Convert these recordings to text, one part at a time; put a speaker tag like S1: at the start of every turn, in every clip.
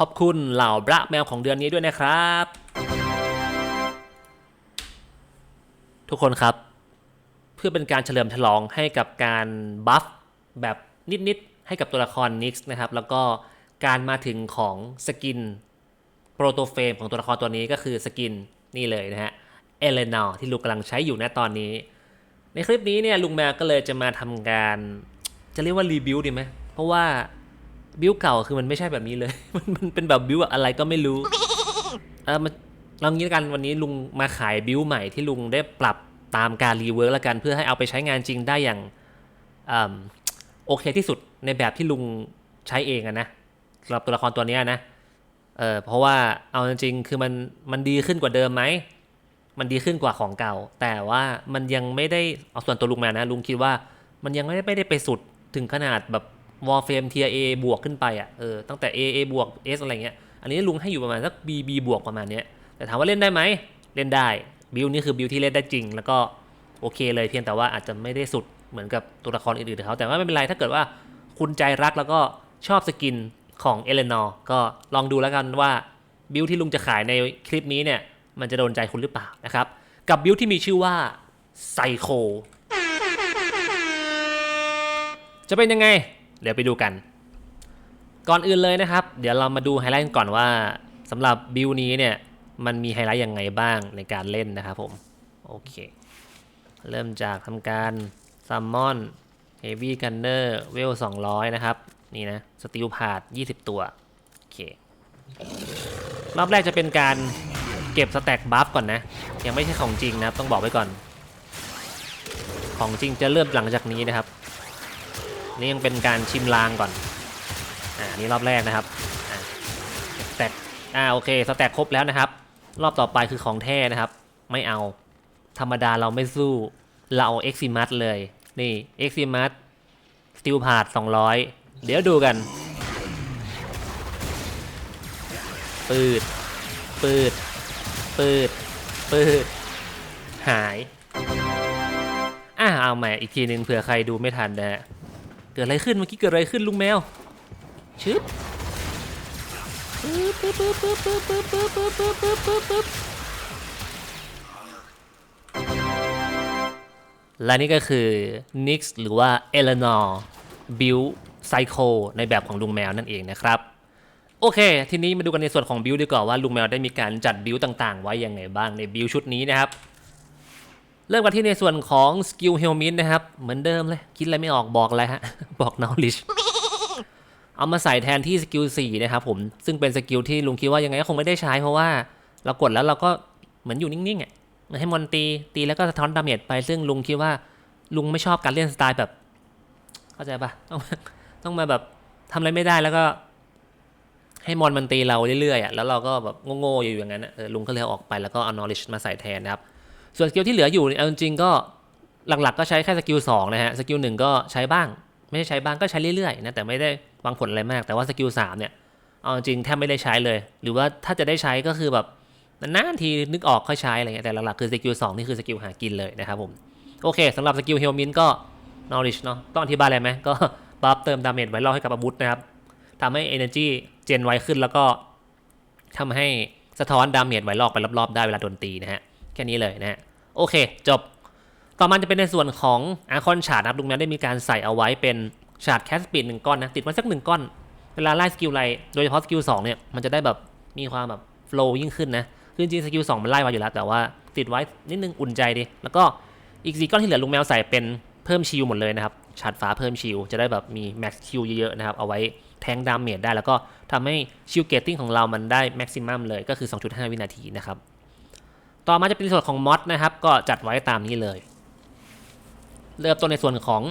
S1: ขอบคุณเหล่าบระแมวของเดือนนี้ด้วยนะครับ ทุกคนครับ เพื่อเป็นการเฉลิมฉลองให้กับการบัฟแบบนิด ๆ ให้กับตัวละครนิกส์นะครับ แล้วก็การมาถึงของสกินโปรโตเฟรมของตัวละครตัวนี้ก็คือสกินนี่เลยนะฮะเอเลนอร์ที่ลุงกำลังใช้อยู่ณตอนนี้ ในคลิปนี้เนี่ยลุงแมวก็เลยจะมาทำการ จะเรียกว่ารีบิวดีไหมเพราะว่า บิวเก่าคือมันไม่ใช่แบบนี้เลย มันมันเป็นแบบบิวอะไรก็ไม่รู้เออมันลองงี้ละกันวันนี้ลุงมาขายบิวใหม่ที่ลุงได้ปรับตามการรีเวิร์กแล้วกันเพื่อให้เอาไปใช้งานจริงได้อย่างอืมโอเคที่สุดในแบบที่ลุงใช้เองอะนะสำหรับตัวละครตัวเนี้ยนะเออเพราะว่าเอาจริงๆคือมันมันดีขึ้นกว่าเดิมไหมมันดีขึ้นกว่าของเก่า แต่ว่ามันยังไม่ได้เอาส่วนตัวลุงมานะ ลุงคิดว่ามันยังไม่ได้ไม่ได้ไปสุดถึงขนาดแบบ วอลเฟมเทียเอบวกขึ้นไปอะเออตั้งแต่ A A บวก S อะไรเงี้ยอันนี้ลุงให้อยู่ประมาณสัก B B บวกประมาณเนี้ยแต่ถามว่าเล่นได้ไหมเล่นได้บิวนี่คือบิวที่เล่นได้จริง แล้วก็โอเคเลยเพียงแต่ว่าอาจจะไม่ได้สุดเหมือนกับตัวละครอื่นๆเขาแต่ว่าไม่เป็นไรถ้าเกิดว่าคุณใจรักแล้วก็ชอบสกินของเอเลนอร์ก็ลองดูแล้วกันว่าบิวที่ลุงจะขายในคลิปนี้เนี่ยมันจะโดนใจคุณหรือเปล่านะครับกับบิวที่มีชื่อว่าไซโคจะเป็นยังไง เดี๋ยวไปดูกัน ก่อนอื่นเลยนะครับ เดี๋ยวเรามาดูไฮไลท์กันก่อนว่าสำหรับบิวนี้เนี่ยมันมีไฮไลท์ยังไงบ้างในการเล่นนะครับผมโอเค เริ่มจากทำการซัมมอนเฮฟวี่กันเนอร์เวล200 นะครับ นี่นะ สติลพาด 20 ตัว โอเค รอบแรกจะเป็นการเก็บสแต็กบัฟก่อนนะ ยังไม่ใช่ของจริงนะครับ ต้องบอกไว้ก่อน ของจริงจะเริ่มหลังจากนี้นะครับ นี่ยังเป็นการชิมลางก่อน อ่านี่รอบแรกนะครับแตกอ่าโอเคสแต็กครบแล้วนะครับ รอบต่อไปคือของแท้นะครับ ไม่เอา ธรรมดาเราไม่สู้ เราเอาเอ็กซิมัสเลย นี่เอ็กซิมัสสติลพาด200 เดี๋ยวดูกัน ปืด ปืด ปืด ปืด หายอ่าเอาใหม่อีกทีหนึ่งเผื่อใครดูไม่ทันนะฮะ เกิดอะไรขึ้นเมื่อกี้เกิดอะไรขึ้นลุงแมวชึบและนี่ก็คือนิกส์หรือว่าเอเลนอร์บิลไซโคในแบบของลุงแมวนั่นเองนะครับโอเค ทีนี้มาดูกันในส่วนของบิลดีกว่าว่าลุงแมวได้มีการจัดบิลต่างๆ ไว้ยังไงบ้างในบิลชุดนี้นะครับ เริ่มกันที่ในส่วนของสกิลเฮลมินนะครับ เหมือนเดิมเลย คิดอะไรไม่ออกบอกอะไรฮะ บอก knowledge เอามาใส่แทนที่สกิล4นะครับผม ซึ่งเป็นสกิลที่ลุงคิดว่ายังไงก็คงไม่ได้ใช้เพราะว่า เรากดแล้วเราก็เหมือนอยู่นิ่งๆอะมือนให้มอนตีตีแล้วก็สะท้อนดาเมจไปซึ่งลุงคิดว่าลุงไม่ชอบการเล่นสไตล์แบบ เข้าใจปะต้องต้องมาแบบทำอะไรไม่ได้แล้วก็ ให้มอนมันตีเราเรื่อยๆอะแล้วเราก็แบบโง่ๆอยู่อย่างนั้นอะเออลุงก็เลยอออกไปแล้วก็เอา knowledge มาใส่แทนนะครับ ส่วนสกิลที่เหลืออยู่เนี่ยเอาจริงก็หลักๆก็ใช้แค่สกิล2นะฮะสกิลหนึ่งก็ใช้บ้าง ไม่ใช่ใช้บ้างก็ใช้เรื่อยๆนะแต่ไม่ได้วางผลอะไรมาก แต่ว่าสกิล3เนี่ยเอาจริงแทบไม่ได้ใช้เลย หรือว่าถ้าจะได้ใช้ก็คือแบบนานๆทีนึกออกค่อยใช้อะไรเงี้ยแต่หลักๆคือสกิล2นี่คือสกิลหากินเลยนะครับผมโอเคสำหรับสกิลเฮลมินก็ knowledge เนาะต้องอธิบายอะไรไหมก็บัฟเติมดาเมจไว้รอให้กับอาวุธนะครับทำให้ energy เจนไวขึ้นแล้วก็ทำให้สะท้อนดาเมจไวรอกไปรอบๆได้เวลาโดนตีนะฮะ แค่นี้เลยนะฮะโอเค จบ ต่อมาจะเป็นในส่วนของอาคอนชาร์ดนะครับลุงแมวได้มีการใส่เอาไว้เป็นชาร์ดแคสปีดหนึ่งก้อนนะติดไว้สักหนึ่งก้อน เวลาไล่สกิลไลโดยเฉพาะสกิลสองเนี่ยมันจะได้แบบมีความแบบโฟล์ยิ่งขึ้นนะคือจริงสกิลสองมันไล่มาอยู่แล้วแต่ว่าติดไว้นิดนึงอุ่นใจดีแล้วก็อีกสี่ก้อนที่เหลือลุงแมวใส่เป็นเพิ่มชิลหมดเลยนะครับชาร์ดฟ้าเพิ่มชิลจะได้แบบมีแม็กซ์ชิลเยอะๆนะครับเอาไว้แทงดาเมจได้แล้วก็ทำให้ชิลเกตติ้งของเรามันได้แม็กซิมัมเลยก็คือ 2.5 วินาทีนะครับ ต่อมาจะเป็นส่วนของมอดนะครับ ก็จัดไว้ตามนี้เลย เริ่มต้นในส่วนของ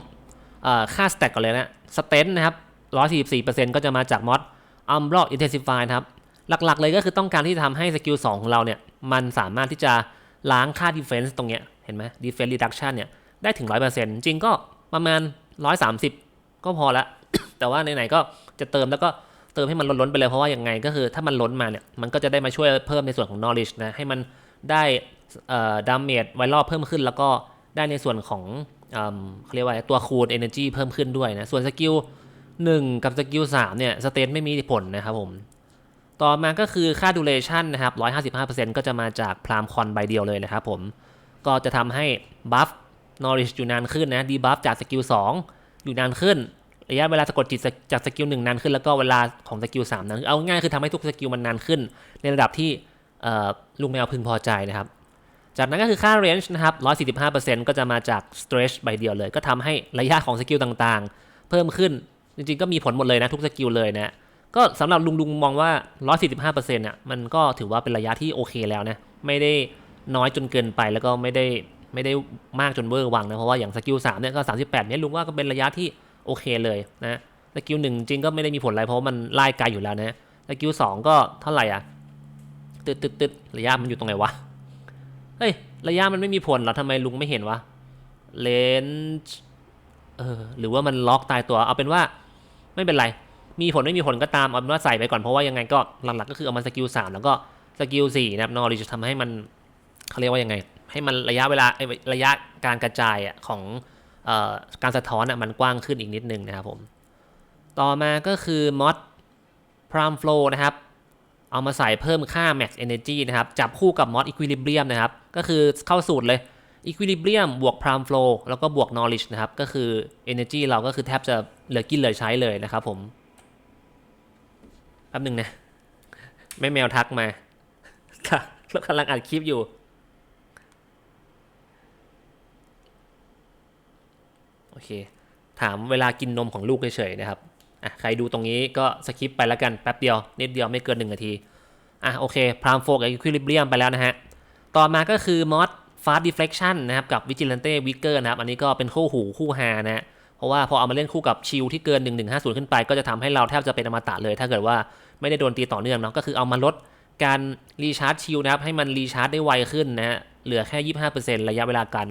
S1: อค่าสแต็กก่อนเลยนะสเตนนะครับ144%ก็จะมาจากมอดอัมบล็อกอินเทนซิฟายนะครับ หลักๆเลยก็คือต้องการที่จะทำให้สกิล2ของเราเนี่ย มันสามารถที่จะล้างค่า defense ตรงเนี้ย เห็นไหม defense reduction เนี่ย ได้ถึง 100%จริงก็ประมาณ 130 ก็พอละ แต่ว่าไหนๆก็จะเติมแล้วก็เติมให้มันล้นๆไปเลยเพราะว่าอย่างไงก็คือถ้ามันล้นมาเนี่ย มันก็จะได้มาช่วยเพิ่มในส่วนของ knowledge นะให้มัน ได้ดาเมจไวรอบเพิ่มขึ้น แล้วก็ได้ในส่วนของเขาเรียกว่าตัวคูณ energy เพิ่มขึ้นด้วยนะ ส่วนสกิล1กับสกิล3เนี่ยสเตนไม่มีผลนะครับผม ต่อมาก็คือค่า duration นะครับ 155%ก็จะมาจากพรามคอนใบเดียวเลยนะครับผม ก็จะทำให้บัฟ knowledge อยู่นานขึ้นนะ debuff จากสกิล2อยู่นานขึ้นระยะเวลาสะกดจิตจากสกิล1นานขึ้นแล้วก็เวลาของสกิล3นานขึ้นเอาง่ายคือทำให้ทุกสกิลมันนานขึ้น ในระดับที่ ลุงแมวพึงพอใจนะครับ จากนั้นก็คือค่า range นะครับ 145%ก็จะมาจาก stretch ใบเดียวเลย ก็ทำให้ระยะของสกิลต่างๆ เพิ่มขึ้น จริงๆ ก็มีผลหมดเลยนะทุกสกิลเลยนะก็สำหรับลุงลุงมองว่า 145%อะมันก็ถือว่าเป็นระยะที่โอเคแล้วนะ ไม่ได้น้อยจนเกินไปแล้วก็ไม่ได้ไม่ได้มากจนเวอร์วังนะ เพราะว่าอย่างสกิล3เนี่ยก็ 38เนี่ยลุงว่าก็เป็นระยะที่โอเคเลยนะสกิลหนึ่งจริงก็ไม่ได้มีผลอะไรเพราะมันไล่ไกลอยู่แล้วนะสกิลสองก็เท่าไหร่อะ ตึดตึดตึดระยะมันอยู่ตรงไหนวะ เฮ้ย ระยะมันไม่มีผลหรอทำไมลุงไม่เห็นวะ เลนส์เออ หรือว่ามันล็อกตายตัว เอาเป็นว่า ไม่เป็นไร มีผลไม่มีผลก็ตาม เอาเป็นว่าใส่ไปก่อน เพราะว่ายังไงก็หลักๆก็คือเอามาสกิลสามแล้วก็สกิลสี่นะครับนอริจะทำให้มันเขาเรียกว่ายังไง ให้มันระยะเวลาระยะการกระจายของออการสะท้อนมันกว้างขึ้นอีกนิดนึงนะครับผม ต่อมาก็คือมอด Pram Flow นะครับ เอามาใส่เพิ่มค่า Max Energy นะครับ จับคู่กับ Mod Equilibrium นะครับ ก็คือเข้าสูตรเลย Equilibrium บวก Pram Flow แล้วก็บวก Knowledge นะครับ ก็คือ Energy เราก็คือแทบจะเหลือกินเหลือใช้เลยนะครับผมแป๊บหนึ่งนะแม่แมวทักมาค่ะแล้วกำลังอัดคลิปอยู่ โอเค ถามเวลากินนมของลูกเฉยๆนะครับ อะใครดูตรงนี้ก็สคิปไปแล้วกันแป๊บเดียวนิดเดียวไม่เกิน1นาทีอะโอเคพรามโฟกับ Equilibrium ไปแล้วนะฮะต่อมาก็คือ Mod Fast Deflection นะครับกับ Vigilante Vigor นะครับอันนี้ก็เป็นคู่หูคู่ฮานะฮะเพราะว่าพอเอามาเล่นคู่กับชิลที่เกิน 1150 ขึ้นไป ก็จะทำให้เราแทบจะเป็นอมตะเลย ถ้าเกิดว่าไม่ได้โดนตีต่อเนื่องเนาะก็คือเอามาลดการรีชาร์จชิลนะครับให้มันรีชาร์จได้ไวขึ้นนะฮะเหลือแค่ 25%ระยะเวลาการ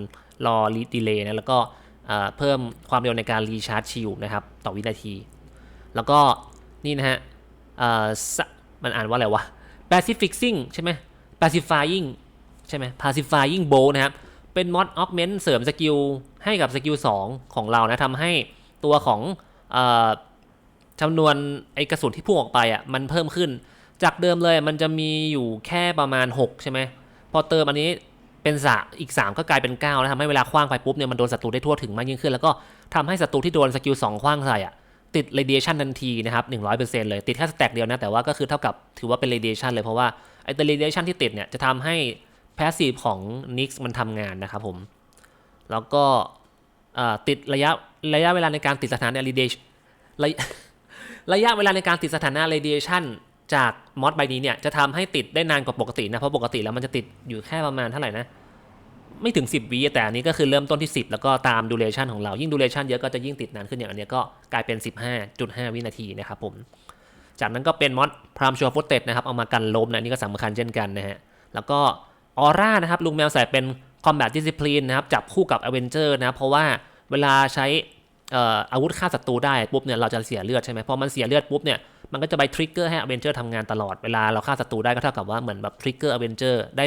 S1: รอรีดีเลย์นะแล้วก็เอ่อเพิ่มความเร็วในการรีชาร์จชิลนะครับต่อวินาที แล้วก็นี่นะฮะเอ่อมันอ่านว่าอะไรวะ pacifying ใช่ไหม pacifying ใช่ไหม pacifying bow นะครับ เป็นมอดออ g เมนต์เสริมสกิลให้กับสกิล2ของเรานะทำให้ตัวของอจำนวนไอกระสุนที่พุ่งออกไปอะมันเพิ่มขึ้น จากเดิมเลยมันจะมีอยู่แค่ประมาณ 6 ใช่ไหม พอเติมอันนี้เป็นสาอีก 3 ก็กลายเป็น9แล้วทำให้เวลาคว้างไปปุ๊บเนี่ยมันโดนศัตรูได้ทั่วถึงมากยิ่งขึ้น แล้วก็ทำให้ศัตรูที่โดนสกิล2คว้างใส่อะ ติด radiation ทันทีนะครับ100%เลยติดแค่สแต็กเดียวนะ แต่ว่าก็คือเท่ากับถือว่าเป็น radiation เลยเพราะว่าไอ้ตัว radiation ที่ติดเนี่ยจะทำให้ passive ของ Nix มันทำงานนะครับผม แล้วก็ติดระยะระยะเวลาในการติดสถานะ radiation ระยะระยะเวลาในการติดสถานะ radiation จากมอดใบนี้เนี่ยจะทำให้ติดได้นานกว่าปกตินะเพราะปกติแล้วมันจะติดอยู่แค่ประมาณเท่าไหร่นะ ไม่ถึง 10วิแต่อันนี้ก็คือเริ่มต้นที่ 10 แล้วก็ตาม duration ของเรา ยิ่ง duration เยอะก็จะยิ่งติดนานขึ้นอย่างอันเนี้ยก็กลายเป็น 15.5 วินาทีนะครับผม จากนั้นก็เป็นมอดพรามชัวฟุตเต็ดนะครับเอามากันลมนะอันนี่ก็สำคัญเช่นกันนะฮะ แล้วก็ออร่านะครับลุงแมวใส่เป็น combat discipline นะครับจับคู่กับ Avenger นะครับเพราะว่าเวลาใช้อาวุธฆ่าศัตรูได้ปุ๊บเนี่ยเราจะเสียเลือดใช่ไหมพอมันเสียเลือดปุ๊บเนี่ยมันก็จะไปทริกเกอร์ให้ Avenger ทำงานตลอดเวลาเราฆ่าศัตรูได้ก็เท่ากับว่าเหมือนแบบทริกเกอร์ Avenger ได้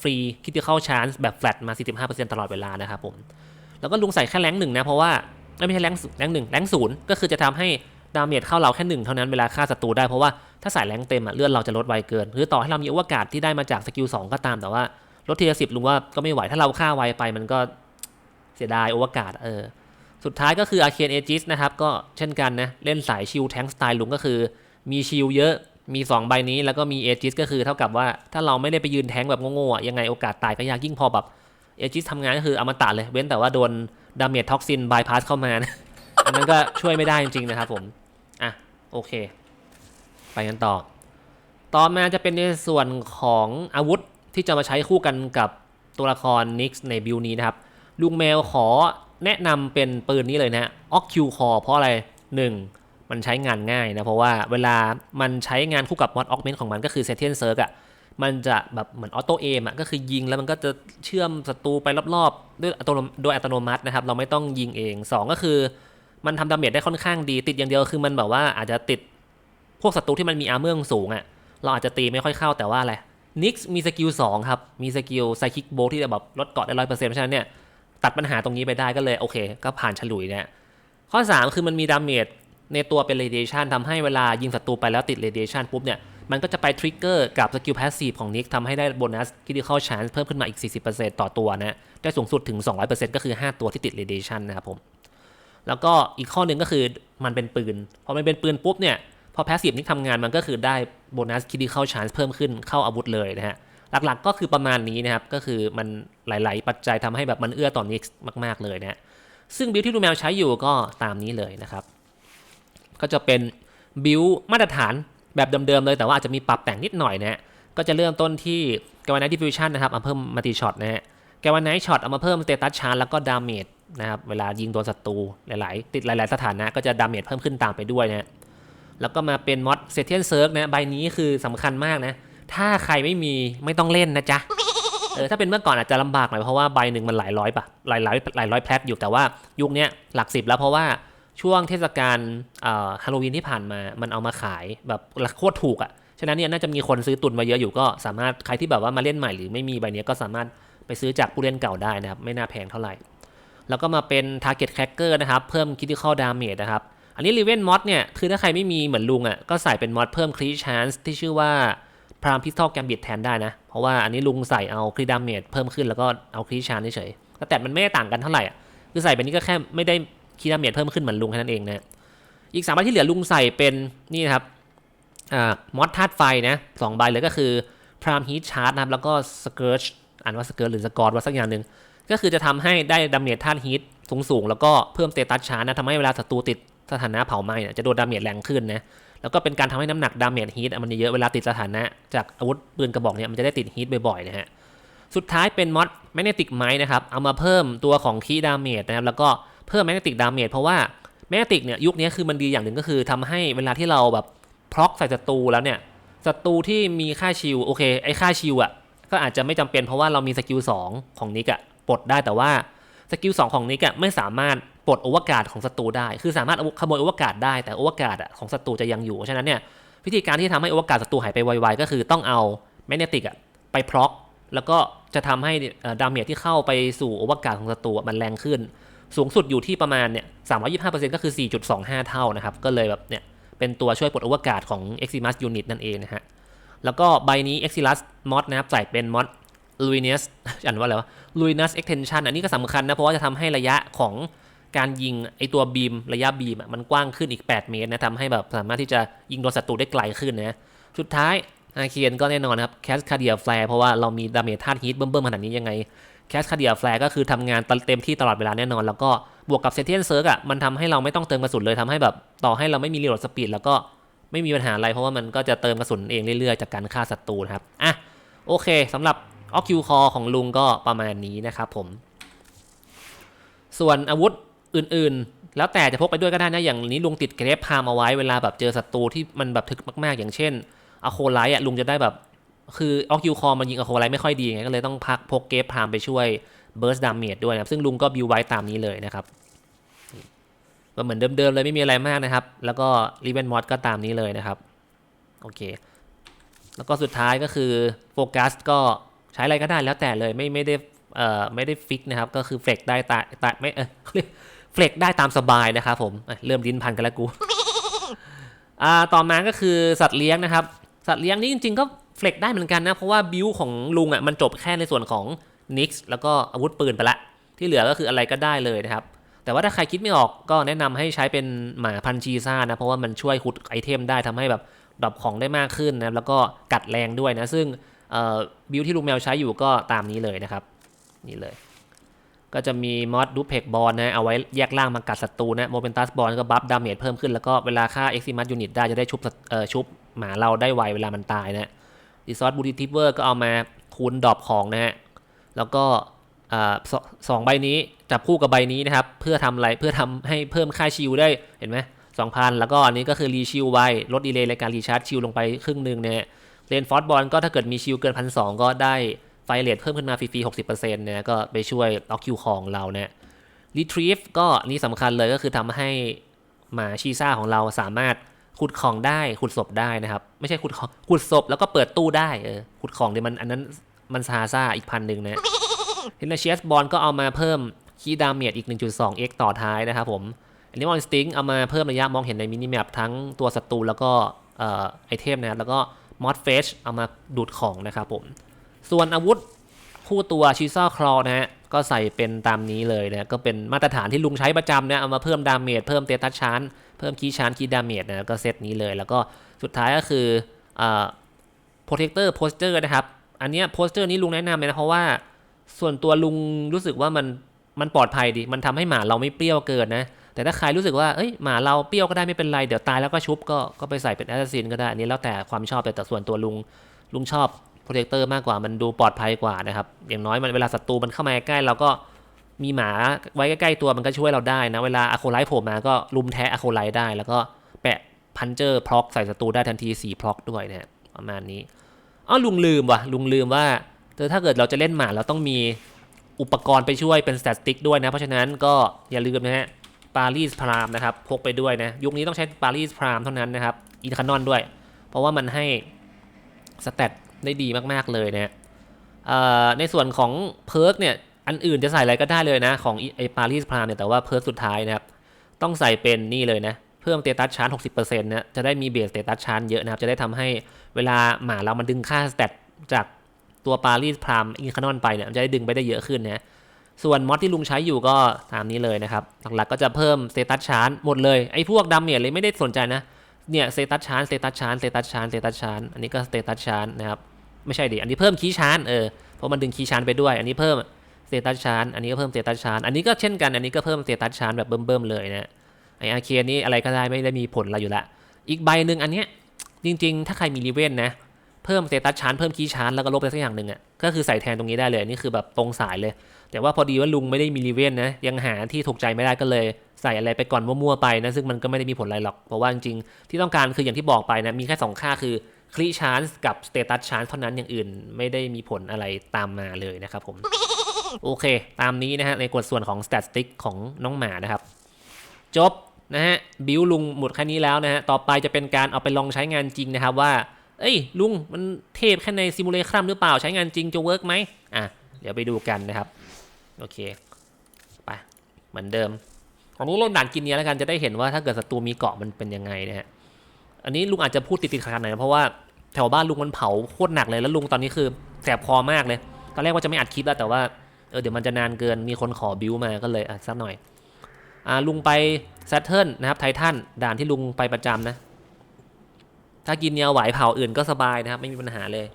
S1: ฟรีคิดที่เข้าชานแบบแฟลตมา 45%ตลอดเวลานะครับผม แล้วก็ลุงใส่แค่แรงหนึ่งนะ เพราะว่าไม่ใช่แรงแรงหนึ่งแรงศูนย์ก็คือจะทำให้ดาเมจเข้าเราแค่หนึ่งเท่านั้นเวลาฆ่าศัตรูได้เพราะว่าถ้าใส่แรงเต็มอะเลือดเราจะลดไวเกิน หรือต่อให้เรามีโอกาสที่ได้มาจากสกิล2ก็ตามแต่ว่าลดทีละสิบลุงว่าก็ไม่ไหวถ้าเราฆ่าไวไปมันก็เสียดายโอกาสเออสุดท้ายก็คืออาเคียนเอจิสนะครับก็เช่นกันนะเล่นสายชิลแทงสไตล์ลุงก็คือมีชิลเยอะ มี 2 ใบนี้แล้วก็มีเอจิสก็คือเท่ากับว่าถ้าเราไม่ได้ไปยืนแทงแบบโง่ๆยังไงโอกาสตายก็ยากยิ่งพอแบบเอจิสทำงานก็คืออมตะเลยเว้นแต่ว่าโดนดาเมจท็อกซินบายพาสเข้ามานะอันนั้นก็ช่วยไม่ได้จริงๆนะครับผมอะโอเค ไปกันต่อ ต่อมาจะเป็นในส่วนของอาวุธที่จะมาใช้คู่กันกับตัวละครนิกในบิลนี้นะครับ ลุงแมวขอแนะนำเป็นปืนนี้เลยนะออกคิวคอเพราะอะไร 1. มันใช้งานง่ายนะ เพราะว่าเวลามันใช้งานคู่กับมอดออกเมนของมันก็คือเซเทียนเซิร์กอะมันจะแบบเหมือนออโต้เอมอะก็คือยิงแล้วมันก็จะเชื่อมศัตรูไปรอบๆด้วยอัตโนโดยอัตโนมัตินะครับ เราไม่ต้องยิงเอง 2 ก็คือมันทำดาเมจได้ค่อนข้างดี ติดอย่างเดียวคือมันแบบว่าอาจจะติดพวกศัตรูที่มันมีอาร์เมอร์สูงอะเราอาจจะตีไม่ค่อยเข้าแต่ว่าอะไรนิกส์มีสกิล2ครับ มีสกิลไซคิกโบที่จะแบบลดเกาะได้ร้อยเปอร์เซ็นต์เพราะฉะนั้นเนี่ยตัดปัญหาตรงนี้ไปได้ก็เลยโอเค ก็ผ่านฉลุยเนี่ยข้อ 3 คือมันมีดาเมจ ในตัวเป็น radiation ทำให้เวลายิงศัตรูไปแล้วติด radiation ปุ๊บเนี่ย มันก็จะไปทริกเกอร์กับสกิลพาสซีฟของนิกทำให้ได้โบนัสคิด i เข้าชานเพิ่มขึ้นมาอีก 40%ต่อตัวนะ ได้สูงสุดถึง 200%ก็คือ 5 ตัวที่ติด radiation นะครับผม แล้วก็อีกข้อหนึ่งก็คือมันเป็นปืน พอมันเป็นปืนปุ๊บเนี่ยพอพาสซีฟนิกทำงานมันก็คือได้โบนัสคิด i เข้าชานเพิ่มขึ้นเข้าอาวุธเลยนะฮะหลักๆก็คือประมาณนี้นะครับ ก็คือมันหลาย ๆ ปัจจัยทำให้แบบมันเอื้อต่อนิกมาก ๆ เลยนะฮะซึ่งบิลที่ลูแมวใช้อยู่ก็ตามนี้เลยนะครับ ก็จะเป็นบิลมาตรฐานแบบเดิมๆเลยแต่ว่าอาจจะมีปรับแต่งนิดหน่อยนะฮะก็จะเริ่มต้นที่แกวานไนท์ดิฟิวชันนะครับเอาเพิ่มมัลติช็อตนะฮะแกวานไนท์ช็อตเอามาเพิ่มสเตตัสชาร์แล้วก็ดาเมจนะครับเวลายิงโดนศัตรูหลายๆ ติดหลายๆ สถานะก็จะดาเมจเพิ่มขึ้นตามไปด้วยนะฮะแล้วก็มาเป็นมอดเซเทียนเซิร์กนะใบนี้คือสำคัญมากนะ ถ้าใครไม่มีไม่ต้องเล่นนะจ๊ะเออถ้าเป็นเมื่อก่อนอาจจะลำบากหน่อยเพราะว่าใบหนึ่งมันหลายร้อยปะหลายร้อยหลายร้อยแพลตอยู่แต่ว่ายุคนี้หลักสิบแล้วเพราะว่า ช่วงเทศกาลฮาโลวีนที่ผ่านมามันเอามาขายแบบราคาโคตรถูกอะ่ะฉะนั้นเนี่ยน่าจะมีคนซื้อตุนมาเยอะอยู่ก็สามารถใครที่แบบว่ามาเล่นใหม่หรือไม่มีใบเนี้ยก็สามารถไปซื้อจากผู้เล่นเก่าได้นะครับ ไม่น่าแพงเท่าไหร่ แล้วก็มาเป็น Target Cracker นะครับ เพิ่ม Critical Damage นะครับ อันนี้ r e v e n Mod เนี่ย คือถ้าใครไม่มีเหมือนลุงอะ่ะก็ใส่เป็นมอดเพิ่ม Crit Chance ที่ชื่อว่า Prime Pistol Gambit แทนได้นะ เพราะว่าอันนี้ลุงใส่เอา Crit Damage เพิ่มขึ้นแล้วก็เอา Crit Chance เฉยแต่มันไม่ได้ต่างกันเท่าไหร่อะคือใส่แบบนี้ก็แค่ไม่ได้ Crit Damage เพิ่มขึ้นเหมือนลุงแค่นั้นเองนะอีกสามใบที่เหลือลุงใส่เป็นนี่นะครับอ่ามอดธาตุไฟนะสองใบเลยก็คือ Prime Heat Charge นะครับแล้วก็ Scourge อ่านว่า Scourge หรือ Scourge ว่าสักอย่างหนึ่งก็คือจะทำให้ได้ดาเมจธาตุฮีทสูงสูงๆ แล้วก็เพิ่มสเตตัสชาร์จนะทำให้เวลาศัตรูติดสถานะเผาไหม้เนี่ยจะโดนดาเมจแรงขึ้นนะแล้วก็เป็นการทำให้น้ำหนักดาเมจฮีทมันเยอะเวลาติดสถานะ จากอาวุธปืนกระบอกเนี่ยมันจะได้ติดฮีทบ่อยๆนะฮะสุดท้ายเป็นมอดแมกเนติกไม้นะครับเอามาเพิ่มตัวของคีดาเมจนะครับแล้วก็ เพิ่มแมกเนติกดาเมจเพราะว่าแมกเนติกเนี่ยยุคนี้คือมันดีอย่างหนึ่งก็คือทำให้เวลาที่เราแบบพล็อกใส่ศัตรูแล้วเนี่ยศัตรูที่มีค่าชิลโอเคไอ้ค่าชิลอะก็อาจจะไม่จำเป็นเพราะว่าเรามีสกิล2ของนิกอะปลดได้แต่ว่าสกิล2ของนิกอะไม่สามารถปลดโอเวอร์การ์ดของศัตรูได้ คือสามารถขโมยโอเวอร์การ์ดได้แต่โอเวอร์การ์ดอะของศัตรูจะยังอยู่ฉะนั้นเนี่ยวิธีการที่ทำให้โอเวอร์การ์ดศัตรูหายไปไวๆก็คือต้องเอาแมกเนติกอะไปพล็อก แล้วก็จะทำให้ดาเมจที่เข้าไปสู่โอเวอร์การ์ดของศัตรูมันแรงขึ้น สูงสุดอยู่ที่ประมาณเนี่ย325%ก็คือ 4.25 เท่านะครับ ก็เลยแบบเนี่ยเป็นตัวช่วยปลดโอเวอร์การ์ดของ Eximus Unit นั่นเองนะฮะ แล้วก็ใบนี้ Exilus Mod นะครับใส่เป็น Mod Luminous อ่านว่าอะไรวะ Luminous Extension อันนี้ก็สำคัญนะ เพราะว่าจะทำให้ระยะของการยิงไอตัวบีมระยะบีมอะมันกว้างขึ้นอีก 8 เมตรนะทำให้แบบสามารถที่จะยิงโดนศัตรูได้ไกลขึ้นนะสุดท้ายอาเคียนก็แน่นอนครับ Cast Cardia Flare เพราะว่าเรามีดาเมจธาตุฮีทเบิ่มๆขนาดนี้ยังไง Cast Cardia Flare ก็คือทำงานเต็มที่ตลอดเวลาแน่นอน แล้วก็บวกกับเซเทียนเซิร์กอะมันทำให้เราไม่ต้องเติมกระสุนเลยทำให้แบบต่อให้เราไม่มีรีโหลดสปีดแล้วก็ไม่มีปัญหาอะไรเพราะว่ามันก็จะเติมกระสุนเองเรื่อยๆ จากการฆ่าศัตรูนะครับอะโอเคสำหรับออคิวคอของลุงก็ประมาณนี้นะครับผม ส่วนอาวุธอื่นๆ แล้วแต่จะพกไปด้วยก็ได้นะ อย่างนี้ลุงติดเกรฟพามเอาไว้เวลาแบบเจอศัตรูที่มันแบบถึกมากๆ อย่างเช่นอะโคไลท์อะลุงจะได้แบบ คือออคิวคอมันยิงอะโคไลไม่ค่อยดีไงก็เลยต้องพักพกเกฟพรามไปช่วยเบิร์สดามเมจด้วยนะครับซึ่งลุงก็บิวไว้ตามนี้เลยนะครับก็เหมือนเดิมๆเลยไม่มีอะไรมากนะครับ แล้วก็รีเวนมอดก็ตามนี้เลยนะครับโอเค แล้วก็สุดท้ายก็คือโฟกัสก็ใช้อะไรก็ได้แล้วแต่เลยไม่ไม่ได้เอ่อไม่ได้ฟิกนะครับ ก็คือเฟกได้ตาตาไม่เออเขาเรียกเฟกได้ตามสบายนะครับผมเริ่มลิ้นพันกันแล้วกูอ่าต่อมาก็คือสัตว์เลี้ยงนะครับ สัตว์เลี้ยงนี่จริงๆก็ เฟลกได้เหมือนกันนะ เพราะว่าบิวของลุงอะมันจบแค่ในส่วนของนิกส์แล้วก็อาวุธปืนไปละ ที่เหลือก็คืออะไรก็ได้เลยนะครับ แต่ว่าถ้าใครคิดไม่ออกก็แนะนำให้ใช้เป็นหมาพันชีซ่านะ เพราะว่ามันช่วยขุดไอเทมได้ทำให้แบบดรอปของได้มากขึ้นนะแล้วก็กัดแรงด้วยนะ ซึ่งบิวที่ลุงแมวใช้อยู่ก็ตามนี้เลยนะครับ นี่เลย ก็จะมีมอดดูเพกบอลนะเอาไว้แยกล่างมากัดศัตรูนะโมเมนตัสบอลก็บัฟดาเมจเพิ่มขึ้นแล้วก็เวลาฆ่าเอ็กซิมัสยูนิตได้จะได้ชุบเอ่อชุบหมาเราได้ไวเวลามันตายนะ ดีซอสบูติทิเวอร์ก็เอามาคูณดรอปของนะฮะ แล้วก็สสองใบนี้จับคู่กับใบนี้นะครับ เพื่อทำอะไรเพื่อทำให้เพิ่มค่าชิลได้เห็นไหมสองพันแล้วก็อันนี้ก็คือรีชิลไว้ลดดีเลย์ในการรีชาร์จชิลลงไปครึ่งหนึ่งเนี่ยเลนฟอร์ดบอลก็ถ้าเกิดมีชิลเกินพันสองก็ได้ไฟเรทเพิ่มขึ้นมาฟรีๆหกสิบเปอร์เซ็นต์เนี่ยก็ไปช่วยล็อกคิวของเราเนี่ยรีทรีฟก็นี่สำคัญเลยก็คือทำให้หมาชีซ่าของเราสามารถ ขุดของได้ขุดศพได้นะครับ ไม่ใช่ขุดของขุดศพแล้วก็เปิดตู้ได้เออขุดของเนี่ยมันอันนั้นมันซาซ่าอีกพันหนึ่งนะเฮนเชียสบอลก็เอามาเพิ่มคีย์ดามเมจอีก 1.2x ต่อท้ายนะครับผมอันนี้มอนสติงเอามาเพิ่มระยะมองเห็นในมินิแมปทั้งตัวศัตรูแล้วก็เอ่อไอเทมนะครับแล้วก็มอดเฟชเอามาดูดของนะครับผมส่วนอาวุธคู่ตัวชิซ่าคลอนะฮะก็ใส่เป็นตามนี้เลยนะก็เป็นมาตรฐานที่ลุงใช้ประจำเนี่ยเอามาเพิ่มดาเมจเพิ่มเตตัสชาน เพิ่มคีย์ชานคีย์ดาเมจนะก็เซตนี้เลย แล้วก็สุดท้ายก็คืออ่า protector poster นะครับ อันเนี้ย poster นี้ลุงแนะนำเลยนะเพราะว่าส่วนตัวลุงรู้สึกว่ามันมันปลอดภัยดี มันทำให้หมาเราไม่เปรี้ยวเกินนะ แต่ถ้าใครรู้สึกว่าเอ้ยหมาเราเปรี้ยวก็ได้ไม่เป็นไร เดี๋ยวตายแล้วก็ชุบก็ก็ไปใส่เป็นแอสซินก็ได้อันนี้แล้วแต่ความชอบแต่แต่ส่วนตัวลุงลุงชอบโปรเทคเตอร์มากกว่ามันดูปลอดภัยกว่านะครับ อย่างน้อยมันเวลาศัตรูมันเข้ามาใกล้เราก็ มีหมาไว้ใกล้ๆตัวมันก็ช่วยเราได้นะ เวลาอะโคไลท์โผล่มาก็ลุมแทะอะโคไลท์ได้ แล้วก็แปะพันเจอร์พล็อกใส่ศัตรูได้ทันที4พล็อกด้วยนะประมาณนี้อ๋อลุงลืมว่ะลุงลืมว่าถ้าเกิดเราจะเล่นหมาเราต้องมีอุปกรณ์ไปช่วยเป็นสแตติกด้วยนะ เพราะฉะนั้นก็อย่าลืมนะฮะปารีสพรามนะครับพกไปด้วยนะยุคนี้ต้องใช้ปารีสพรามเท่านั้นนะครับอินคานอนด้วย เพราะว่ามันให้สแตทได้ดีมากๆเลยนะฮะในส่วนของเพิร์กเนี่ย อันอื่นจะใส่อะไรก็ได้เลยนะ ของไอปารีสพรามเนี่ยแต่ว่าเพิร์กสุดท้ายนะครับ ต้องใส่เป็นนี่เลยนะ เพิ่มเตตัสชาร์จ60%นะจะได้มีเบสเตตัสชาร์จเยอะนะครับ จะได้ทำให้เวลาหมาเรามันดึงค่าสเตตจากตัวปารีสพรามอินคานอนไปเนี่ยจะได้ดึงไปได้เยอะขึ้นนะส่วนมอดที่ลุงใช้อยู่ก็ตามนี้เลยนะครับ หลักๆก็จะเพิ่มสเตตัสชาร์จหมดเลย ไอ้พวกดำเนี่ยเลยไม่ได้สนใจนะ เนี่ยสเตตัสชาร์จสเตตัสชาร์จสเตตัสชาร์จสเตตัสชาร์จอันนี้ก็สเตตัสชาร์จนะครับ ไม่ใช่ดิ อันนี้เพิ่มคีย์ชาร์จเออ เพราะมันดึงคีย์ชาร์จไปด้วย อันนี้เพิ่ม สเตตัสชาร์จอันนี้ก็เพิ่มสเตตัสชาร์จอันนี้ก็เช่นกัน อันนี้ก็เพิ่มสเตตัสชาร์จแบบเบิ่มๆเลยนะไออาเคนนี่อะไรก็ได้ไม่ได้มีผลอะไรอยู่ละ อีกใบหนึ่งอันเนี้ยจริงๆ ถ้าใครมีรีเวนนะ เพิ่มสเตตัสชาร์จเพิ่มคีย์ชาร์จแล้วก็ลบไปสักอย่างหนึ่งอะ ก็คือใส่แทนตรงนี้ได้เลย นี่คือแบบตรงสายเลย แต่ว่าพอดีว่าลุงไม่ได้มีรีเวนนะ ยังหาที่ถูกใจไม่ได้ก็เลยใส่อะไรไปก่อนมั่วๆไปนะ ซึ่งมันก็ไม่ได้มีผลอะไรหรอก เพราะว่าจริงๆ ที่ต้องการคืออย่างที่บอกไปนะ มีแค่2ค่าคือคลีชาร์จกับสเตตัสชาร์จเท่านั้น อย่างอื่นไม่ได้มีผลอะไรตามมาเลยนะครับผม โอเค ตามนี้นะฮะในกฎส่วนของสเตติกของน้องหมานะครับ จบนะฮะบิวลุงหมดแค่นี้แล้วนะฮะต่อไปจะเป็นการเอาไปลองใช้งานจริงนะครับว่า เอ้ยลุงมันเทพแค่ในซิมูเลชันหรือเปล่าใช้งานจริงจะเวิร์กไหมอะเดี๋ยวไปดูกันนะครับโอเคไปเหมือนเดิมอันนี้เล่นด่านกินเนี้ยแล้วกันจะได้เห็นว่าถ้าเกิดศัตรูมีเกาะมันเป็นยังไงนะฮะอันนี้ลุงอาจจะพูดติดๆขัดๆหน่อยนะเพราะว่าแถวบ้านลุงมันเผาโคตรหนักเลยแล้วลุงตอนนี้คือแสบคอมากเลย ตอนแรกว่าจะไม่อัดคลิปแล้วแต่ว่า ออเดี๋ยวมันจะนานเกินมีคนขอบิวมาก็เลยอัดสักหน่อยอ่าลุงไปแซทเทิลนะครับไททันด่านที่ลุงไปประจำนะ ถ้ากินเนียวไหวเผาอื่นก็สบายนะครับ ไม่มีปัญหาเลย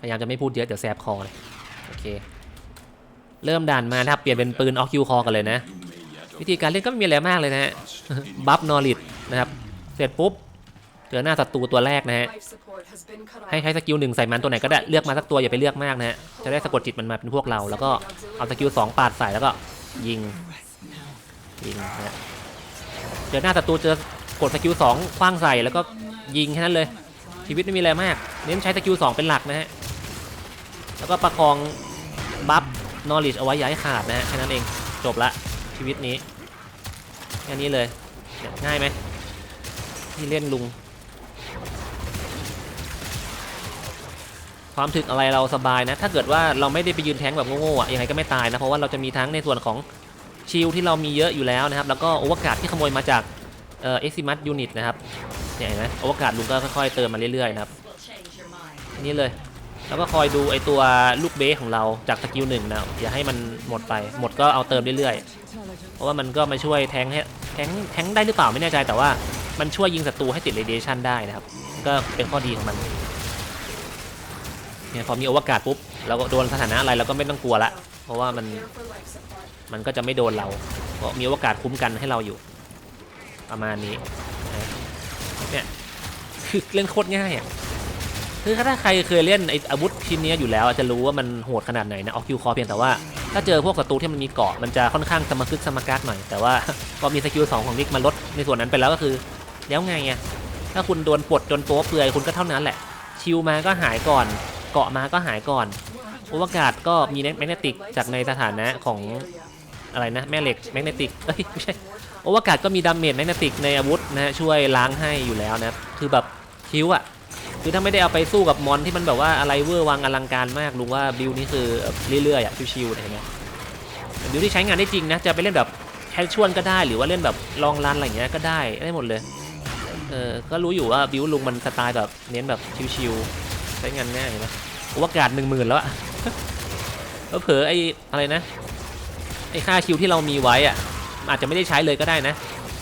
S1: พยายามจะไม่พูดเยอะเดี๋ยวแสบคอเลยโอเค เริ่มด่านมานะครับ เปลี่ยนเป็นปืนออคิวคอกันเลยนะ วิธีการเล่นก็ไม่มีอะไรมากเลยนะฮะบัฟนอริดนะครับ เสร็จปุ๊บ เจอหน้าศัตรูตัวแรกนะฮะ ให้ใช้สกิลหนึ่งใส่มันตัวไหนก็ได้ เลือกมาสักตัวอย่าไปเลือกมากนะฮะ จะได้สะกดจิตมันมาเป็นพวกเรา แล้วก็เอาสกิลสองปาดใส่แล้วก็ยิง ยิงนะฮะ เจอหน้าศัตรูเจอกดสกิลสองคว้างใส่แล้วก็ยิงแค่นั้นเลย ชีวิตไม่มีอะไรมาก เน้นใช้สกิลสองเป็นหลักนะฮะ แล้วก็ประคองบัฟนอริชเอาไว้ย่าให้ขาดนะฮะแค่นั้นเองจบละชีวิตนี้แค่นี้เลยง่ายไหมที่เล่นลุง ความถึกอะไรเราสบายนะ ถ้าเกิดว่าเราไม่ได้ไปยืนแทงแบบโง่ๆอะยังไงก็ไม่ตายนะ เพราะว่าเราจะมีทั้งในส่วนของชิลที่เรามีเยอะอยู่แล้วนะครับ แล้วก็โอเวอร์การ์ดที่ขโมยมาจากเอ็กซิมัสยูนิตนะครับเนี่ยเห็นไหมโอเวอร์การ์ดลุงก็ค่อยๆเติมมาเรื่อยๆนะครับนี่เลย แล้วก็คอยดูไอตัวลูกเบสของเราจากสกิลหนึ่งนะอย่าให้มันหมดไปหมดก็เอาเติมเรื่อยๆเพราะว่ามันก็มาช่วยแทงให้แทงแทงได้หรือเปล่าไม่แน่ใจแต่ว่ามันช่วยยิงศัตรูให้ติดเรเดชันได้นะครับ ก็เป็นข้อดีของมัน เนี่ยพอมีโอวกาศปุ๊บเราก็โดนสถานะอะไรเราก็ไม่ต้องกลัวละ เพราะว่ามันมันก็จะไม่โดนเราเพราะมีโอวกาศคุ้มกันให้เราอยู่ ประมาณนี้เนี่ยคือเล่นโคตรง่ายอะคือถ้าใครเคยเล่นไอ้อาวุธชิ้นนี้อยู่แล้วจะรู้ว่ามันโหดขนาดไหนนะออกคิวคอเพียงแต่ว่าถ้าเจอพวกศัตรูที่มันมีเกาะมันจะค่อนข้างสมกึกสมกักหน่อย แต่ว่าพอมีสกิลสองของนิกมาลดในส่วนนั้นไปแล้วก็คือแล้วไงอะถ้าคุณโดนปลดจนโป๊เปลือยคุณก็เท่านั้นแหละ ชิลมาก็หายก่อน เกาะมาก็หายก่อนโอวกาศก็มีแมกเนติกจากในสถานะของอะไรนะแม่เหล็กแมกเนติกเอ้ยไม่ใช่โอวกาศก็มีดาเมจแมกเนติกในอาวุธนะฮะช่วยล้างให้อยู่แล้วนะคือแบบคิ้วอะคือถ้าไม่ได้เอาไปสู้กับมอนที่มันแบบว่าอะไรเวอร์วังอลังการมากลุงว่าบิลนี่คือเรื่อยๆอะชิวๆเห็นไหมบิลที่ใช้งานได้จริงนะจะไปเล่นแบบแคชชวลก็ได้หรือว่าเล่นแบบลองรันอะไรอย่างเงี้ยก็ได้ได้หมดเลยเออก็รู้อยู่ว่าบิวลุงมันสไตล์แบบเน้นแบบชิวๆ ช้งานง่ายนะโอวากาศหนึ่งหมื่นแล้วอะเผลอไอ้อะไรนะ ไอ้ค่าคิวที่เรามีไว้อะอาจจะไม่ได้ใช้เลยก็ได้นะ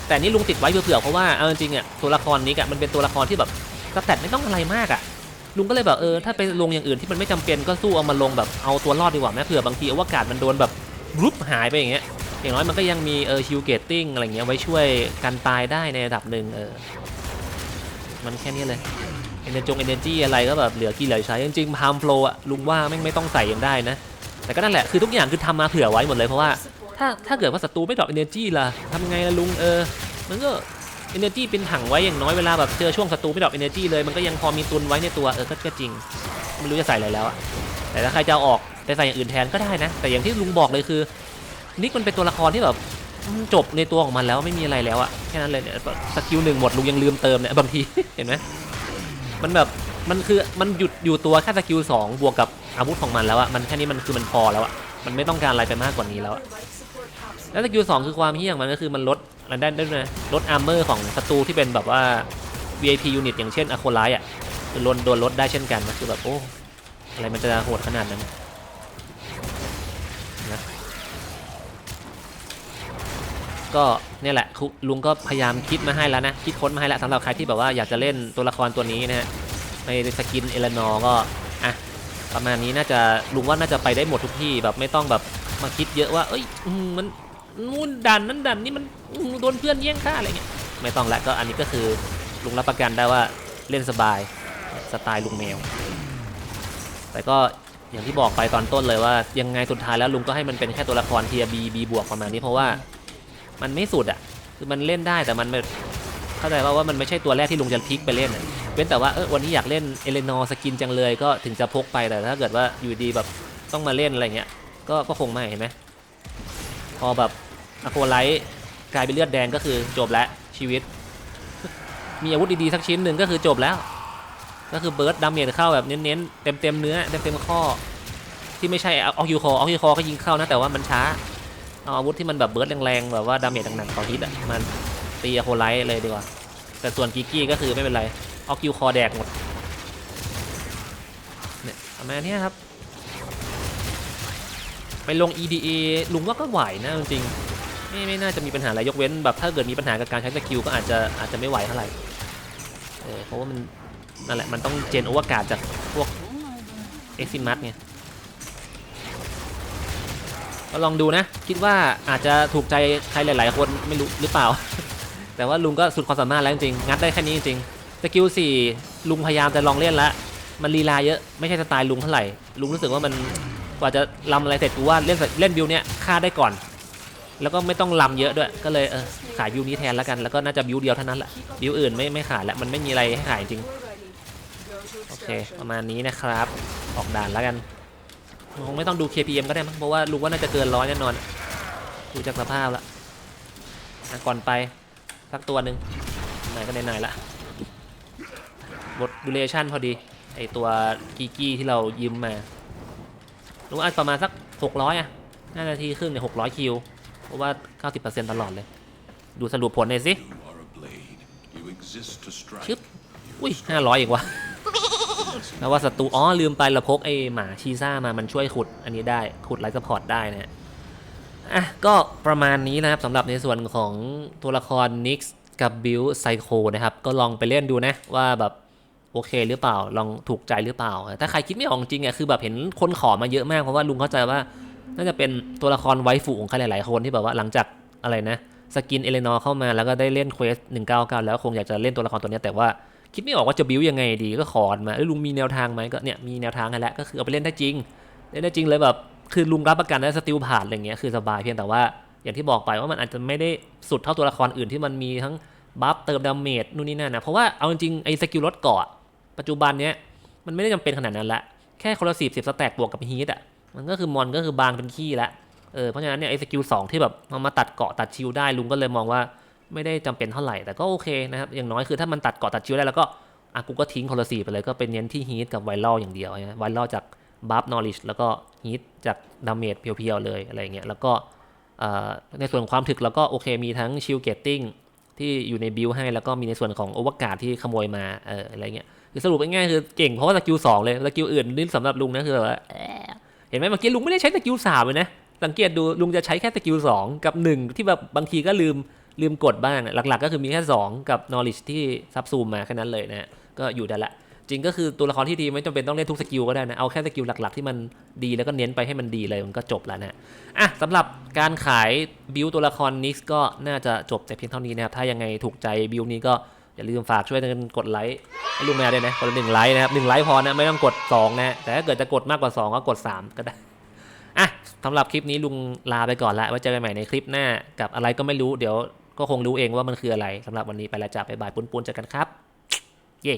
S1: แต่นี่ลุงติดไว้เผื่อเพราะว่าเอาจริงอะตัวละครนี้อะมันเป็นตัวละครที่แบบสแตทไม่ต้องอะไรมากอะลุงก็เลยแบบเออถ้าไปลงอย่างอื่นที่มันไม่จำเป็นก็สู้เอามาลงแบบเอาตัวรอดดีกว่าแม้เผื่อบางทีอวกาศมันโดนแบบรุบหายไปอย่างเงี้ยอย่างน้อยมันก็ยังมีเออฮิวเกตติ้งอะไรเงี้ยไว้ช่วยกันตายได้ในระดับหนึ่งเออมันแค่นี้เลย เอเนจงเอเนจีอะไรก็แบบเหลือกี่เหลือใช้จริงๆพามโฟลอะลุงว่าไม่ไม่ต้องใส่ยังได้นะ แต่ก็นั่นแหละคือทุกอย่างคือทำมาเผื่อไว้หมดเลยเพราะว่าถ้าถ้าเกิดว่าศัตรูไม่ดรอปเอเนจีล่ะทำไงล่ะลุงเออมันก็เอเนจีเป็นถังไว้อย่างน้อยเวลาแบบเจอช่วงศัตรูไม่ดรอปเอเนจีเลยมันก็ยังพอมีตุนไว้ในตัวเออก็ก็จริงไม่รู้จะใส่อะไรแล้วอะแต่ถ้าใครจะออกไปใส่อย่างอื่นแทนก็ได้นะ แต่อย่างที่ลุงบอกเลยคือนิกมันเป็นตัวละครที่แบบจบในตัวของมันแล้วไม่มีอะไรแล้วอะแค่นั้นเลยเนี่ยสกิลหนึ่งหมดลุงยังลืมเติมเนี่ยบางทีเห็นไหม มันแบบมันคือมันหยุดอยู่ตัวแค่สกิลสองบวกกับอาวุธของมันแล้วอะมันแค่นี้มันคือมันพอแล้วอะมันไม่ต้องการอะไรไปมากกว่านี้แล้วอะแล้วสกิลสองคือความเฮี้ยงมันก็คือมันลดอะไรได้ด้วยนะลดอาร์เมอร์ของศัตรูที่เป็นแบบว่า VIP unit อย่างเช่นอะโคไลอะคือโดนโดนลดได้เช่นกันนะคือแบบโอ้อะไรมันจะโหดขนาดนั้น ก็เนี่ยแหละลุงก็พยายามคิดมาให้แล้วนะ คิดค้นมาให้แล้วสำหรับใครที่แบบว่าอยากจะเล่นตัวละครตัวนี้นะฮะในสกินเอลนอร์ก็อะประมาณนี้น่าจะลุงว่าน่าจะไปได้หมดทุกที่แบบไม่ต้องแบบมาคิดเยอะว่า เอ้ยมันนู่นดันนั้นดันนี่มันโดนเพื่อนแย่งฆ่าอะไรเงี้ยไม่ต้องละก็อันนี้ก็คือลุงรับประกันได้ว่าเล่นสบายสไตล์ลุงแมว แต่ก็อย่างที่บอกไปตอนต้นเลยว่ายังไงสุดท้ายแล้วลุงก็ให้มันเป็นแค่ตัวละครเทียบีบีบวกประมาณนี้เพราะว่า มันไม่สุดอะ คือมันเล่นได้แต่มันไม่เข้าใจว่าว่ามันไม่ใช่ตัวแรกที่ลุงจะพลิกไปเล่นเว้นแต่ว่าเออวันนี้อยากเล่นเอเลนอร์สกินจังเลยก็ถึงจะพกไปแต่ถ้าเกิดว่าอยู่ดีแบบต้องมาเล่นอะไรเงี้ยก็ก็คงไม่เห็นไหมพอแบบอะโคไลท์กลายเป็นเลือดแดงก็คือจบแล้วชีวิต มีอาวุธดีๆสักชิ้นหนึ่งก็คือจบแล้ว ก็คือเบิร์ดดาเมจเข้าแบบเน้นๆเต็มๆเนื้อเต็มๆข้อที่ไม่ใช่ออกยูคอออกยูคอก็ยิงเข้านะแต่ว่ามันช้า เอาอาวุธที่มันแบบเบิร์ดแรงๆแบบว่าดาเมจหนักๆต่อฮิตอะมันตีโคไลท์เลยดีกว่า แต่ส่วนกิกกี้ก็คือไม่เป็นไรออกคิวคอแดกหมดเนี่ยประมาณเนี้ยครับ ไปลง EDA ลุงว่าก็ไหวนะจริงๆไม่ไม่น่าจะมีปัญหาอะไรยกเว้นแบบถ้าเกิดมีปัญหากับการใช้สกิลก็อาจจะอาจจะไม่ไหวเท่าไหร่เออเพราะว่ามันนั่นแหละมันต้องเจนโอวกาศจากพวกเอ็กซิมัสไง ก็ลองดูนะ คิดว่าอาจจะถูกใจใครหลาย ๆ คนไม่รู้หรือเปล่า แต่ว่าลุงก็สุดความสามารถแล้วจริงงัดได้แค่นี้จริงสกิลสี่ลุงพยายามจะลองเล่นละมันลีลาเยอะไม่ใช่สไตล์ลุงเท่าไหร่ลุงรู้สึกว่ามันกว่าจะลำอะไรเสร็จกูว่าเล่นเล่นบิวเนี้ยฆ่าได้ก่อน แล้วก็ไม่ต้องลำเยอะด้วย ก็เลยเออขายบิวนี้แทนแล้วกันแล้วก็น่าจะบิวเดียวเท่านั้นแหละบิวอื่นไม่ไม่ขายแล้วมันไม่มีอะไรให้ขายจริงโอเคประมาณนี้นะครับ ออกด่านแล้วกัน คงไม่ต้องดู KPM ก็ได้มั้งเพราะว่ารู้ว่าน่าจะเกินร้อยแน่นอนดูจากสภาพละอะก่อนไปสักตัวหนึ่งไหนก็ไหนๆละบทดูเลชั่นพอดีไอตัวกีกี้ที่เรายืมมารู้ว่าประมาณสัก 600อะน่าจะทีครึ่งเนี่ย600คิว เพราะว่า 90%ตลอดเลย ดูสรุปผลหน่อยสิ
S2: You are a blade. You exist to strike.
S1: ชึบอุ้ย500อีกวะ แล้วว่าศัตรูอ๋อลืมไปเราพกไอหมาชีซ่ามามันช่วยขุดอันนี้ได้ขุดไลท์สปอร์ตได้นะฮะอะก็ประมาณนี้นะครับสำหรับในส่วนของตัวละครนิกส์กับบิลไซโคนะครับ ก็ลองไปเล่นดูนะว่าแบบโอเคหรือเปล่าลองถูกใจหรือเปล่า ถ้าใครคิดไม่ออกจริงอะคือแบบเห็นคนขอมาเยอะมากเพราะว่าลุงเข้าใจว่าน่าจะเป็นตัวละครไวฟูของใครหลาย ๆ คนที่แบบว่าหลังจากอะไรนะสกินเอเลนอร์เข้ามาแล้วก็ได้เล่นเควส199 แล้วคงอยากจะเล่นตัวละครตัวนี้แต่ว่า คิดไม่ออกว่าจะบิวยังไงดีก็ขอมาเอ้ลุงมีแนวทางไหมก็เนี่ยมีแนวทางให้แล้วก็คือเอาไปเล่นได้จริงเล่นได้จริงเลยแบบคือลุงรับประกันได้สติลผ่านอะไรเงี้ยคือสบายเพียงแต่ว่าอย่างที่บอกไปว่ามันอาจจะไม่ได้สุดเท่าตัวละครอื่นที่มันมีทั้งบัฟเติมดาเมจนู่นนี่นั่นนะเพราะว่าเอาจริงไอ้สกิลลดเกาะปัจจุบันเนี้ยมันไม่ได้จำเป็นขนาดนั้นละแค่คนละสิบสิบสแต็กบวกกับฮีทอะมันก็คือมอนก็คือบางเป็นขี้ละเออเพราะฉะนั้นเนี่ยไอ้สกิลสองที่แบบเอามาตัดเกาะตัดชิลได้ลุงก็เลยมองว่า ไม่ได้จำเป็นเท่าไหร่แต่ก็โอเคนะครับ อย่างน้อยคือถ้ามันตัดเกาะตัดชิลได้แล้วก็อะกูก็ทิ้งคนลสีไปเลยก็เป็นเน้นที่ฮีทกับไวรัลอย่างเดียวนะไวรัลจากบัฟนอริชแล้วก็ฮีทจากดาเมจเพียวๆเลยอะไรเงี้ยแล้วก็ในส่วนความถึกแล้วก็โอเคมีทั้งชิลเกตติ้งที่อยู่ในบิลให้แล้วก็มีในส่วนของโอเวอร์การ์ดที่ขโมยมาเอออะไรเงี้ยคือสรุปง่ายๆคือเก่งเพราะว่าสกิลสองเลยสกิลอื่นนี่สำหรับลุงนะคือแบบว่าเห็นไหมเมื่อกี้ลุงไม่ได้ใช้สกิลสามเลยนะสังเกตดูลุงจะใช้แค่สกิลสองกับหนึ่งที่แบบบางทีก็ลืม ลืมกดบ้างหลักๆ ก็คือมีแค่สองกับ knowledge ที่ซับซูมมาแค่นั้นเลยนะก็อยู่ได้ละจริงก็คือตัวละครที่ดีไม่จำเป็นต้องเล่นทุกสกิลก็ได้นะ เอาแค่สกิลหลักๆ ที่มันดีแล้วก็เน้นไปให้มันดีเลยมันก็จบแล้วนะอะสำหรับการขายบิวตัวละครนิกก็น่าจะจบแต่เพียงเท่านี้นะครับ ถ้ายังไงถูกใจบิวนี้ก็อย่าลืมฝากช่วยกันกดไลค์ให้ลุงแมวด้วยนะคนละหนึ่งไลค์นะครับหนึ่งไลค์พอนะไม่ต้องกดสองนะแต่ถ้าเกิดจะกดมากกว่าสองก็กดสามก็ได้อะสำหรับคลิปนี้ลุงลาไปก่อนละไว้เจอกันใหม่ในคลิปหน้ากับอะไรก็ไม่รู้เดี๋ยว ก็คงรู้เองว่ามันคืออะไรสำหรับวันนี้ไปแล้วจ้าไปบายปุ้นๆเจอกันครับ เย้